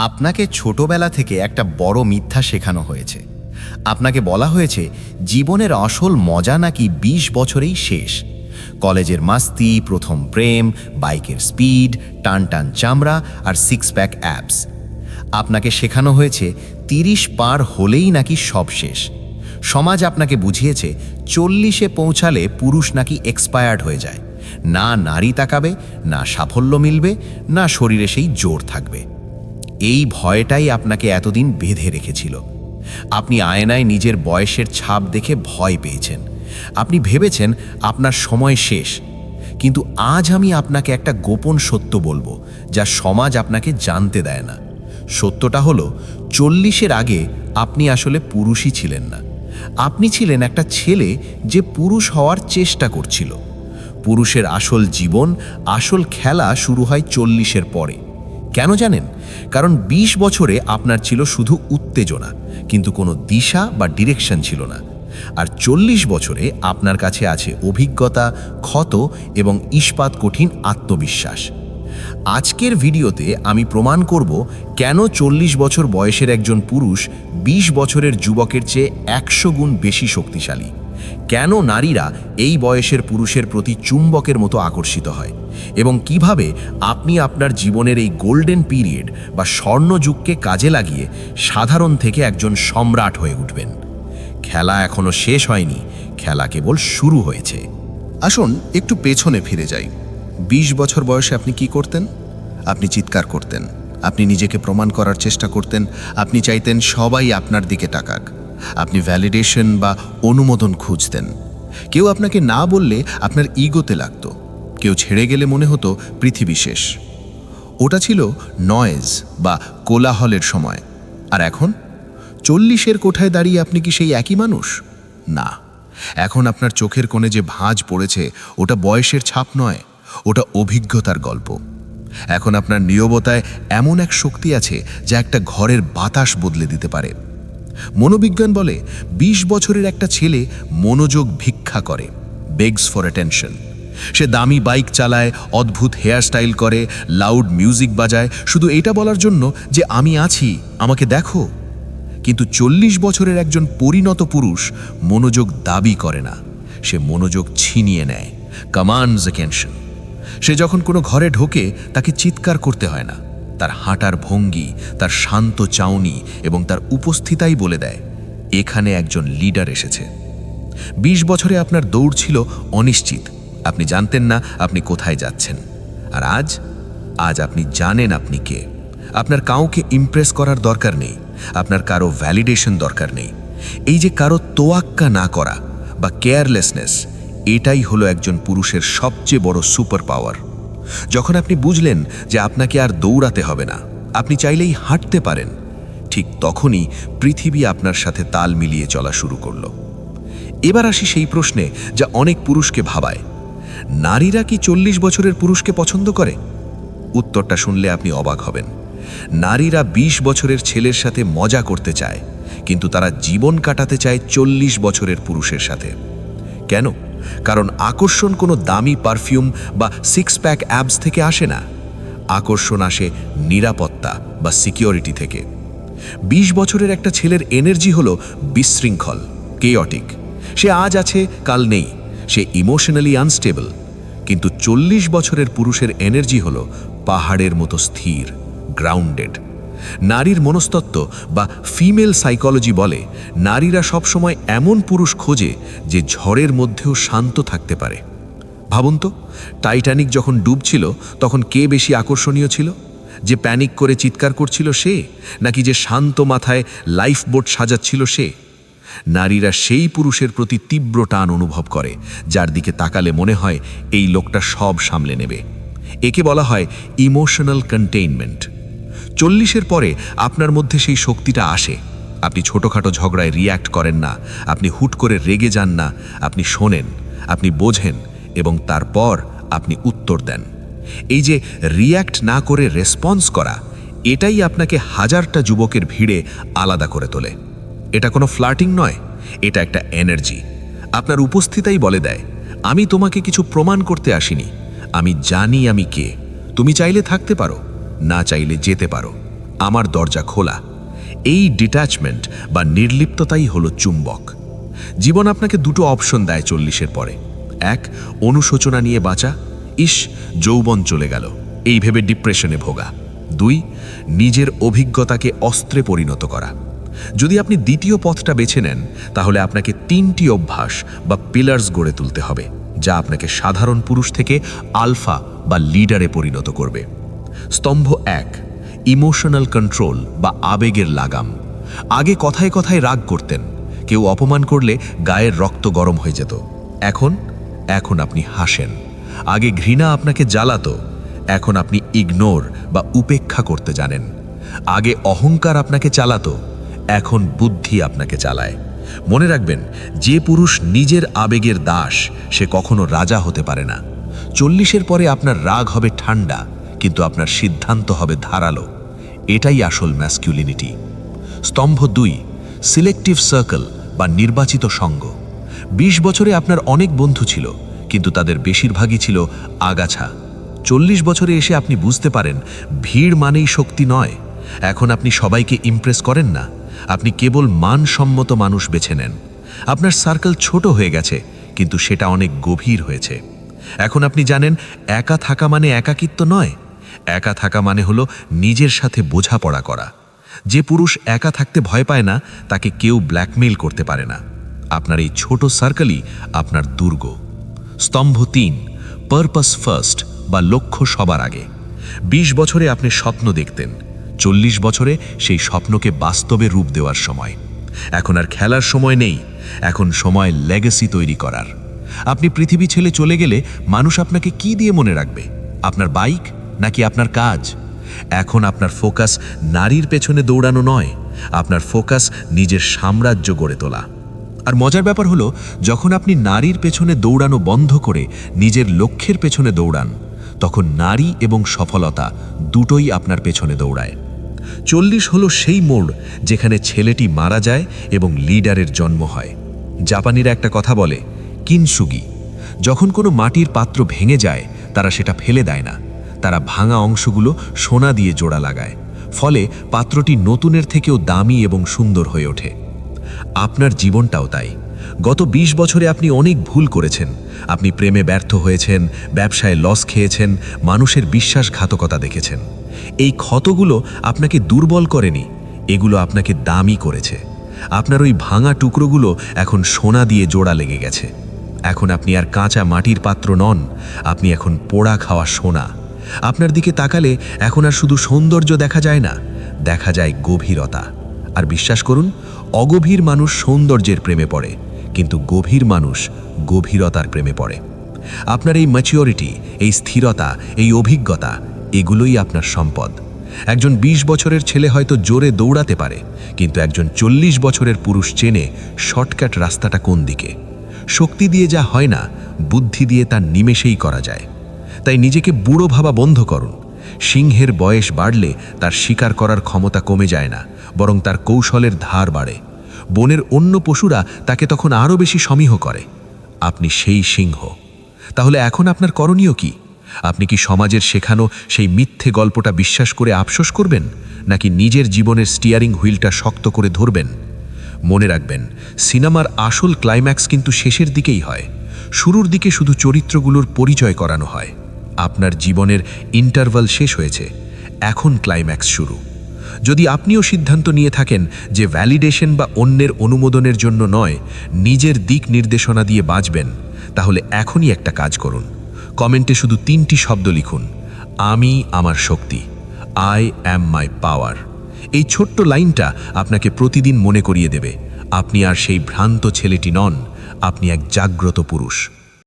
আপনাকে ছোটবেলা থেকে একটা বড় মিথ্যা শেখানো হয়েছে। আপনাকে বলা হয়েছে, জীবনের আসল মজা নাকি ২০ বছরেই শেষ। কলেজের মাস্তি, প্রথম প্রেম, বাইকের স্পিড টান টান চামড়া আর সিক্স প্যাক অ্যাপস আপনাকে শেখানো হয়েছে, তিরিশ পার হলেই নাকি সব শেষ। সমাজ আপনাকে বুঝিয়েছে, চল্লিশে পৌঁছালে পুরুষ নাকি এক্সপায়ার্ড হয়ে যায়। না নারী তাকাবে, না সাফল্য মিলবে, না শরীরে সেই জোর থাকবে। এই ভয়টাই আপনাকে এতদিন বেঁধে রেখেছিল। আপনি আয়নায় নিজের বয়সের ছাপ দেখে ভয় পেয়েছেন। আপনি ভেবেছেন আপনার সময় শেষ। কিন্তু আজ আমি আপনাকে একটা গোপন সত্য বলব, যা সমাজ আপনাকে জানতে দেয় না। সত্যটা হলো, চল্লিশের আগে আপনি আসলে পুরুষই ছিলেন না। আপনি ছিলেন একটা ছেলে যে পুরুষ হওয়ার চেষ্টা করছিল। পুরুষের আসল জীবন, আসল খেলা শুরু হয় চল্লিশের পরে। কেন জানেন? কারণ ২০ বছরে আপনার ছিল শুধু উত্তেজনা, কিন্তু কোনো দিশা বা ডিরেকশন ছিল না। আর চল্লিশ বছরে আপনার কাছে আছে অভিজ্ঞতা, ক্ষত এবং ইস্পাত কঠিন আত্মবিশ্বাস। আজকের ভিডিওতে আমি প্রমাণ করব কেন চল্লিশ বছর বয়সের একজন পুরুষ ২০ বছরের যুবকের চেয়ে একশো গুণ বেশি শক্তিশালী। কেন নারীরা এই বয়সের পুরুষের প্রতি চুম্বকের মতো আকর্ষিত হয়? এবং কীভাবে আপনি আপনার জীবনের এই গোল্ডেন পিরিয়ড বা স্বর্ণযুগকে কাজে লাগিয়ে সাধারণ থেকে একজন সম্রাট হয়ে উঠবেন? খেলা এখনও শেষ হয়নি, খেলা কেবল শুরু হয়েছে। আসুন, একটু পেছনে ফিরে যাই। ২০ বছর বয়সে আপনি কি করতেন? আপনি চিৎকার করতেন। আপনি নিজেকে প্রমাণ করার চেষ্টা করতেন। আপনি চাইতেন সবাই আপনার দিকে তাকাক। আপনি ভ্যালিডেশন বা অনুমোদন খুঁজতেন। কেউ আপনাকে না বললে আপনার ইগোতে লাগত। কেউ ছেড়ে গেলে মনে হতো পৃথিবী শেষ। ওটা ছিল নয়েজ বা কোলাহলের সময়। আর এখন? চল্লিশের কোঠায় দাঁড়িয়ে আপনি কি সেই একই মানুষ? না। এখন আপনার চোখের কোণে যে ভাঁজ পড়েছে, ওটা বয়সের ছাপ নয়, ওটা অভিজ্ঞতার গল্প। এখন আপনার নিয়বতায় এমন এক শক্তি আছে, যা একটা ঘরের বাতাস বদলে দিতে পারে। মনোবিজ্ঞান বলে ২০ বছরের একটা ছেলে মনোযোগ ভিক্ষা করে বেগস ফর অ্যাটেনশন সে দামি বাইক চালায়, অদ্ভুত হেয়ারস্টাইল করে লাউড মিউজিক বাজায়, শুধু এটা বলার জন্য যে আমি আছি, আমাকে দেখো। কিন্তু চল্লিশ বছরের একজন পরিণত পুরুষ মনোযোগ দাবি করে না। সে মনোযোগ ছিনিয়ে নেয় কমান্ডস অ্যাটেনশন সে যখন কোনো ঘরে ঢোকে, তাকে চিৎকার করতে হয় না। তার হাঁটার ভঙ্গি, তার শান্ত চাউনি এবং তার উপস্থিতাই বলে দেয়, এখানে একজন লিডার এসেছে। বিশ বছরে আপনার দৌড় ছিল অনিশ্চিত। আপনি জানতেন না আপনি কোথায় যাচ্ছেন। আর আজ আজ আপনি জানেন আপনি কে। আপনার কাউকে ইমপ্রেস করার দরকার নেই। আপনার কারও ভ্যালিডেশন দরকার নেই। এই যে কারও তোয়াক্কা না করা বা কেয়ারলেসনেস এটাই হলো একজন পুরুষের সবচেয়ে বড় সুপার পাওয়ার যখন আপনি বুঝলেন যে আপনাকে আর দৌড়াতে হবে না, আপনি চাইলেই হাঁটতে পারেন। ঠিক তখনই পৃথিবী আপনার সাথে তাল মিলিয়ে চলা শুরু করল। এবার আসি সেই প্রশ্নে যা অনেক পুরুষকে ভাবায়। নারীরা কি চল্লিশ বছরের পুরুষকে পছন্দ করে? উত্তরটা শুনলে আপনি অবাক হবেন। নারীরা ২০ বছরের ছেলের সাথে মজা করতে চায়, কিন্তু তারা জীবন কাটাতে চায় চল্লিশ বছরের পুরুষের সাথে। কেন? কারণ আকর্ষণ কোনো দামি পারফিউম বা সিক্স প্যাক অ্যাবস থেকে আসে না। আকর্ষণ আসে নিরাপত্তা বা সিকিউরিটি থেকে। ২০ বছরের একটা ছেলের এনার্জি হলো বিশৃঙ্খল কেয়টিক সে আজ আছে, কাল নেই। সে ইমোশনালি আনস্টেবল কিন্তু চল্লিশ বছরের পুরুষের এনার্জি হলো পাহাড়ের মতো স্থির গ্রাউন্ডেড নারীর মনস্তত্ত্ব বা ফিমেল সাইকোলজি বলে, নারীরা সবসময় এমন পুরুষ খোঁজে যে ঝড়ের মধ্যেও শান্ত থাকতে পারে। ভাবুন তো, টাইটানিক যখন ডুবছিল, তখন কে বেশি আকর্ষণীয় ছিল? যে প্যানিক করে চিৎকার করছিল সে, নাকি যে শান্ত মাথায় লাইফ বোট সাজাচ্ছিল সে? নারীরা সেই পুরুষের প্রতি তীব্র টান অনুভব করে, যার দিকে তাকালে মনে হয় এই লোকটা সব সামলে নেবে। একে বলা হয় ইমোশনাল কন্টেইনমেন্ট। চল্লিশের পরে আপনার মধ্যে সেই শক্তিটা আসে। আপনি ছোটোখাটো ঝগড়ায় রিয়্যাক্ট করেন না, আপনি হুট করে রেগে যান না, আপনি শোনেন, আপনি বোঝেন এবং তারপর আপনি উত্তর দেন। এই যে রিয়্যাক্ট না করে রেসপন্স করা, এটাই আপনাকে হাজারটা যুবকের ভিড়ে আলাদা করে তোলে। এটা কোনো ফ্লার্টিং নয়, এটা একটা এনার্জি আপনার উপস্থিতাই বলে দেয়, আমি তোমাকে কিছু প্রমাণ করতে আসিনি, আমি জানি আমি কে। তুমি চাইলে থাকতে পারো। না চাইলে যেতে পারো। আমার দরজা খোলা। এই ডিট্যাচমেন্ট বা নির্লিপ্ততাই হলো চুম্বক। জীবন আপনাকে দুটো অপশন দেয় চল্লিশের পরে। এক, অনুশোচনা নিয়ে বাঁচা। ইস, যৌবন চলে গেল। এই ভেবে ডিপ্রেশনে ভোগা। দুই, নিজের অভিজ্ঞতাকে অস্ত্রে পরিণত করা। যদি আপনি দ্বিতীয় পথটা বেছে নেন, তাহলে আপনাকে তিনটি অভ্যাস বা পিলার্স গড়ে তুলতে হবে, যা আপনাকে সাধারণ পুরুষ থেকে আলফা বা লিডারে পরিণত করবে। স্তম্ভ এক, ইমোশনাল কন্ট্রোল বা আবেগের লাগাম। আগে কথায় কথায় রাগ করতেন, কেউ অপমান করলে গায়ের রক্ত গরম হয়ে যেত। এখন এখন আপনি হাসেন। আগে ঘৃণা আপনাকে জ্বালাতো, এখন আপনি ইগনোর বা উপেক্ষা করতে জানেন। আগে অহংকার আপনাকে চালাতো, এখন বুদ্ধি আপনাকে চালায়। মনে রাখবেন, যে পুরুষ নিজের আবেগের দাস, সে কখনো রাজা হতে পারে না। চল্লিশের পরে আপনার রাগ হবে ঠান্ডা কিন্তু আপনার সিদ্ধান্ত হবে ধারালো। এটাই আসল ম্যাসকিউলিনিটি স্তম্ভ দুই সিলেক্টিভ সার্কেল বা নির্বাচিত সঙ্গ। বিশ বছরে আপনার অনেক বন্ধু ছিল, কিন্তু তাদের বেশিরভাগই ছিল আগাছা। চল্লিশ বছরে এসে আপনি বুঝতে পারেন, ভিড় মানেই শক্তি নয়। এখন আপনি সবাইকে ইমপ্রেস করেন না। আপনি কেবল মানসম্মত মানুষ বেছে নেন। আপনার সার্কেল ছোট হয়ে গেছে, কিন্তু সেটা অনেক গভীর হয়েছে। এখন আপনি জানেন, একা থাকা মানে একাকিত্ব নয়। একা থাকা মানে হলো নিজের সাথে বোঝাপড়া করা। যে পুরুষ একা থাকতে ভয় পায় না, তাকে কেউ ব্ল্যাকমেইল করতে পারে না। আপনার এই ছোট সার্কেলই আপনার দুর্গ। স্তম্ভ তিন পারপাস ফার্স্ট বা লক্ষ্য সবার আগে। ২০ বছরে আপনি স্বপ্ন দেখতেন, চল্লিশ বছরে সেই স্বপ্নকে বাস্তবে রূপ দেওয়ার সময়। এখন আর খেলার সময় নেই, এখন সময় লেগেসি তৈরি করার। আপনি পৃথিবী ছেলে চলে গেলে মানুষ আপনাকে কি দিয়ে মনে রাখবে? আপনার বাইক নাকি আপনার কাজ? এখন আপনার ফোকাস নারীর পেছনে দৌড়ানো নয়, আপনার ফোকাস নিজের সাম্রাজ্য গড়ে তোলা। আর মজার ব্যাপার হলো, যখন আপনি নারীর পেছনে দৌড়ানো বন্ধ করে নিজের লক্ষ্যের পেছনে দৌড়ান, তখন নারী এবং সফলতা দুটোই আপনার পেছনে দৌড়ায়। চল্লিশ হলো সেই মোড় যেখানে ছেলেটি মারা যায় এবং লিডারের জন্ম হয়। জাপানিরা একটা কথা বলে, কিনসুগি। যখন কোনো মাটির পাত্র ভেঙে যায়, তারা সেটা ফেলে দেয় না। তারা ভাঙা অংশগুলো সোনা দিয়ে জোড়া লাগায়। ফলে পাত্রটি নতুনের থেকেও দামি এবং সুন্দর হয়ে ওঠে। আপনার জীবনটাও তাই। গত ২০ বছরে আপনি অনেক ভুল করেছেন। আপনি প্রেমে ব্যর্থ হয়েছেন, ব্যবসায় লস খেয়েছেন, মানুষের বিশ্বাসঘাতকতা দেখেছেন। এই ক্ষতগুলো আপনাকে দুর্বল করেনি। এগুলো আপনাকে দামি করেছে। আপনার ওই ভাঙা টুকরোগুলো এখন সোনা দিয়ে জোড়া লেগে গেছে। এখন আপনি আর কাঁচা মাটির পাত্র নন। আপনি এখন পোড়া খাওয়া সোনা। আপনার দিকে তাকালে এখন আর শুধু সৌন্দর্য দেখা যায় না, দেখা যায় গভীরতা। আর বিশ্বাস করুন, অগভীর মানুষ সৌন্দর্যের প্রেমে পড়ে, কিন্তু গভীর মানুষ গভীরতার প্রেমে পড়ে। আপনার এই ম্যাচিওরিটি এই স্থিরতা, এই অভিজ্ঞতা, এগুলোই আপনার সম্পদ। একজন ২০ বছরের ছেলে হয়তো জোরে দৌড়াতে পারে, কিন্তু একজন চল্লিশ বছরের পুরুষ চেনে শর্টকাট রাস্তাটা কোন দিকে। শক্তি দিয়ে যা হয় না, বুদ্ধি দিয়ে তার নিমেষেই করা যায়। তাই নিজেকে বুড়ো ভাবা বন্ধ করুন। সিংহের বয়স বাড়লে তার শিকার করার ক্ষমতা কমে যায় না, বরং তার কৌশলের ধার বাড়ে। বনের অন্য পশুরা তাকে তখন আরও বেশি সমীহ করে। আপনি সেই সিংহ। তাহলে এখন আপনার করণীয় কি? আপনি কি সমাজের শেখানো সেই মিথ্যে গল্পটা বিশ্বাস করে আফসোস করবেন, নাকি নিজের জীবনের স্টিয়ারিং হুইলটা শক্ত করে ধরবেন? মনে রাখবেন, সিনেমার আসল ক্লাইম্যাক্স কিন্তু শেষের দিকেই হয়। শুরুর দিকে শুধু চরিত্রগুলোর পরিচয় করানো হয়। আপনার জীবনের ইন্টারভাল শেষ হয়েছে। এখন ক্লাইম্যাক্স শুরু। যদি আপনিও সিদ্ধান্ত নিয়ে থাকেন যে ভ্যালিডেশন বা অন্যের অনুমোদনের জন্য নয়, নিজের দিক নির্দেশনা দিয়ে বাঁচবেন, তাহলে এখনই একটা কাজ করুন। কমেন্টে শুধু তিনটি শব্দ লিখুন, আমি, আমার শক্তি আই অ্যাম মাই পাওয়ার এই ছোট্ট লাইনটা আপনাকে প্রতিদিন মনে করিয়ে দেবে, আপনি আর সেই ভ্রান্ত ছেলেটি নন, আপনি এক জাগ্রত পুরুষ।